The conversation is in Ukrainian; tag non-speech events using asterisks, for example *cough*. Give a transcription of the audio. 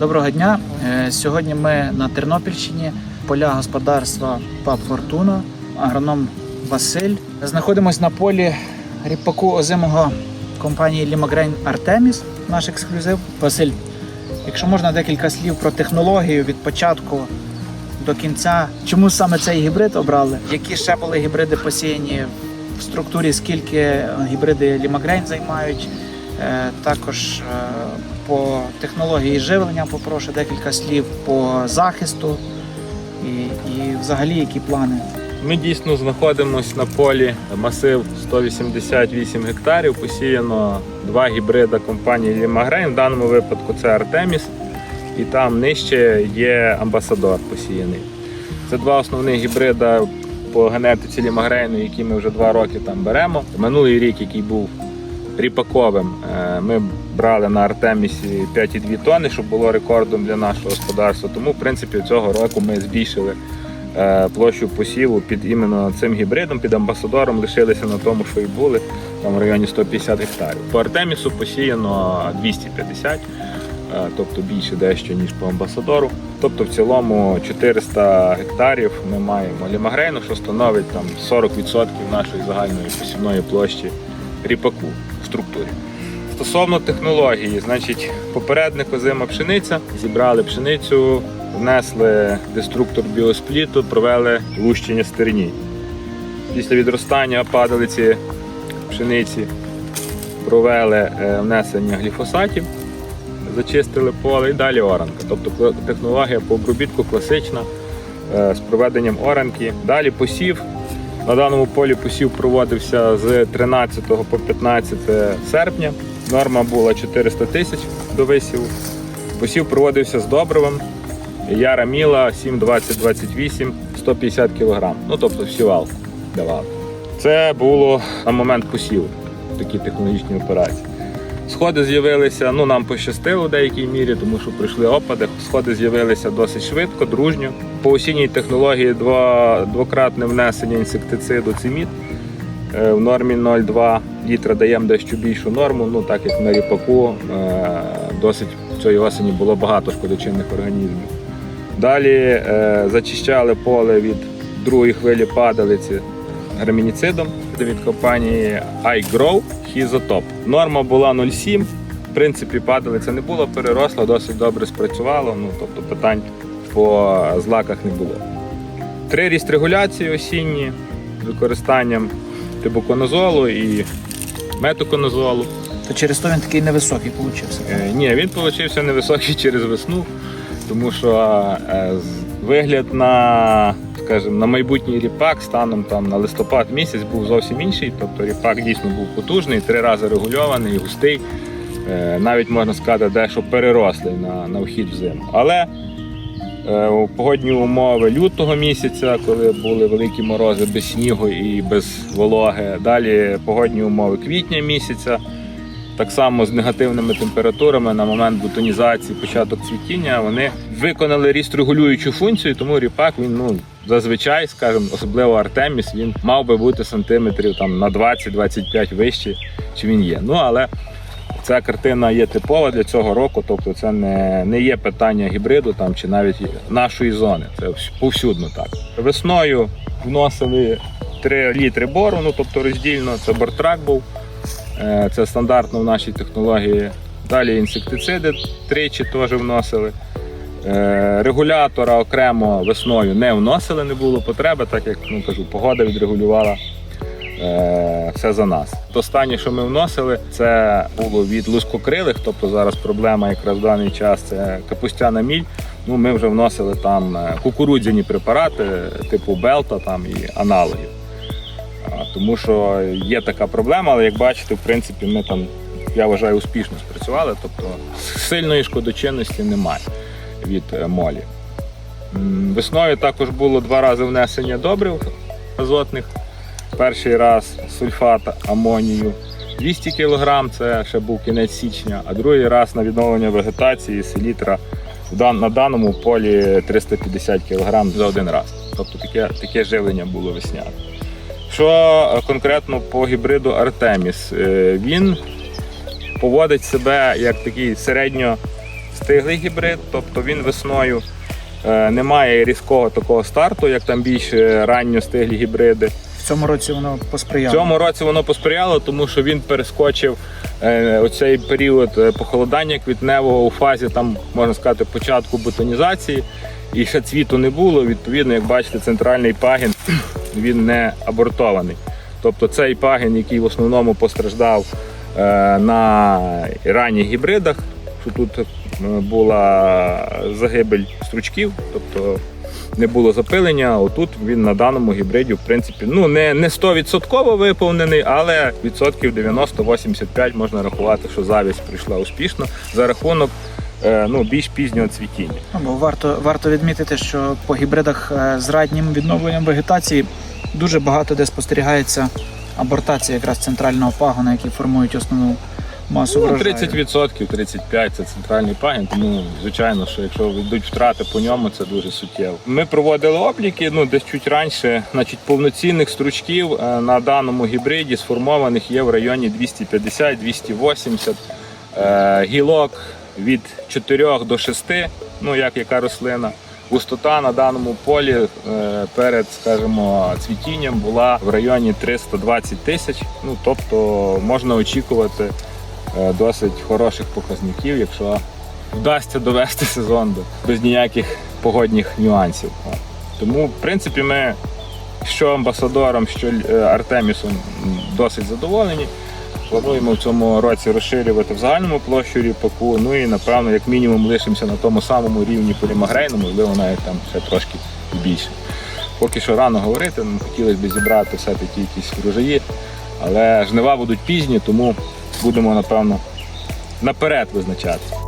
Доброго дня. Е, Сьогодні ми на Тернопільщині, поля господарства ПАП Фортуна, агроном Василь. Знаходимось на полі ріпаку озимого компанії Лімагрейн Артеміс, наш ексклюзив. Василь, якщо можна декілька слів про технологію від початку до кінця. Чому саме цей гібрид обрали? Які ще були гібриди посіяні в структурі, скільки гібриди Лімагрейн займають? Е, Також е, по технології живлення попрошу декілька слів по захисту і, і взагалі які плани. Ми дійсно знаходимося на полі масив 188 гектарів. Посіяно два гібрида компанії Лімагрейн. В даному випадку це Артеміс, і там нижче є амбасадор посіяний. Це два основних гібрида по генетиці Лімагрейну, які ми вже два роки там беремо. Минулий рік, який був ріпаковим, е, ми брали на Артемісі 5,2 тонни, щоб було рекордом для нашого господарства. Тому, в принципі, цього року ми збільшили е, площу посіву під іменно цим гібридом, під амбасадором, лишилися на тому, що і були, там в районі 150 гектарів. По Артемісу посіяно 250, е, тобто більше дещо, ніж по амбасадору. Тобто в цілому 400 гектарів ми маємо лімагрейну, що становить там 40% нашої загальної посівної площі ріпаку в структурі. Стосовно технології, значить, попередник озима пшениця, зібрали пшеницю, внесли деструктор біоспліту, провели лущення стерні. Після відростання падалиці пшениці провели е, внесення гліфосатів, зачистили поле і далі оранка. Тобто технологія по обробітку класична е, з проведенням оранки. Далі посів. На даному полі посів проводився з 13 по 15 серпня. Норма була 400 тисяч до висіву. Посів проводився з добривом. Яра Міла 7, 20, 28, 150 кг. Ну тобто всівалку давав. Це було на момент посіву, такі технологічні операції. Сходи з'явилися, ну нам пощастило в деякій мірі, тому що прийшли опади. Сходи з'явилися досить швидко, дружньо. По осінній технології два, двократне внесення інсектициду циміт. Е, В нормі 0,2 літра даємо дещо більшу норму, ну так як на ріпаку е, досить цієї осені було багато шкодочинних організмів. Далі е, зачищали поле від другої хвилі падалиці гермініцидом від компанії iGrow Хізотоп. Норма була 0,7. В принципі, падалиця не було, переросла, досить добре спрацювало. Ну, тобто питань по злаках не було. Три ріст регуляції осінні з використанням тибуконозолу і метоконозолу. То через то він такий невисокий получився. Е, Ні, він получився невисокий *laughs* через весну, тому що е, вигляд на, скажімо, на майбутній ріпак станом там на листопад місяць був зовсім інший. Тобто ріпак дійсно був потужний, три рази регульований, густий. Е, Навіть можна сказати, дещо перерослий на, на вхід в зиму. Але е, погодні умови лютого місяця, коли були великі морози без снігу і без вологи, далі погодні умови квітня місяця. Так само з негативними температурами на момент бутонізації, початок цвітіння, вони виконали ріст регулюючу функцію, тому ріпак він ну зазвичай, скажімо, особливо Артеміс, він мав би бути сантиметрів там на 20-25 вище, чи він є. Ну але ця картина є типова для цього року, тобто це не, не є питання гібриду там чи навіть нашої зони. Це повсюдно так. Весною вносили 3 літри бору, ну тобто роздільно, це бортрак був. Е, Це стандартно в нашій технології. Далі інсектициди тричі теж вносили. Е, Регулятора окремо весною не вносили, не було потреби, так як ну, кажу, погода відрегулювала е, все за нас. Останнє, що ми вносили, це було від лускокрилих, тобто зараз проблема якраз в даний час це капустяна міль. Ну, ми вже вносили там е, кукурудзяні препарати типу Белта там, і аналогів. Тому що є така проблема, але як бачите, в принципі, ми там, я вважаю, успішно спрацювали, тобто сильної шкодочинності немає від е, молі. Весною також було два рази внесення добрив азотних. Перший раз сульфат амонію 200 кг, це ще був кінець січня, а другий раз на відновлення вегетації селітра на даному полі 350 кг за один раз. Тобто таке, таке живлення було весняне. Що е, конкретно по гібриду Артеміс? Е, Він поводить себе як такий середньо стиглий гібрид, тобто він весною е, не має різкого такого старту, як там більш е, ранньо стиглі гібриди. В цьому році воно В посприяло. цьому році воно посприяло, тому що він перескочив е, оцей період похолодання квітневого у фазі, там можна сказати, початку бутонізації. І ще цвіту не було. Відповідно, як бачите, центральний пагін *clears throat* він не абортований. Тобто цей пагін, який в основному постраждав на ранніх гібридах, що тут була загибель стручків, тобто не було запилення. Отут він на даному гібриді, в принципі, ну не, не 100% виповнений, але відсотків 90-85 можна рахувати, що завість прийшла успішно за рахунок е, ну, більш пізнього цвітіння. Ну, бо варто, варто відмітити, що по гібридах е, з раннім відновленням вегетації дуже багато де спостерігається абортація якраз центрального пагона, який формують основну масу Ну, врожаю. 30%, 35% це центральний пагін, тому звичайно, що якщо йдуть втрати по ньому, це дуже суттєво. Ми проводили обліки, ну десь чуть раніше, значить, повноцінних стручків е, на даному гібриді сформованих є в районі 250-280 е, гілок від 4 до 6, ну як яка рослина. Густота на даному полі е, перед, скажімо, цвітінням була в районі 320 тисяч. Ну тобто можна очікувати досить хороших показників, якщо вдасться довести сезон без ніяких погодних нюансів. Тому, в принципі, ми що амбасадором, що е, Артемісом досить задоволені. Плануємо в цьому році розширювати в загальному площу ріпаку. Ну і напевно, як мінімум, лишимося на тому самому рівні полімагрейну, можливо, навіть там ще трошки більше. Поки що рано говорити, нам хотілося б зібрати все-таки якісь врожаї, але жнива будуть пізні, тому будемо, напевно, наперед визначати.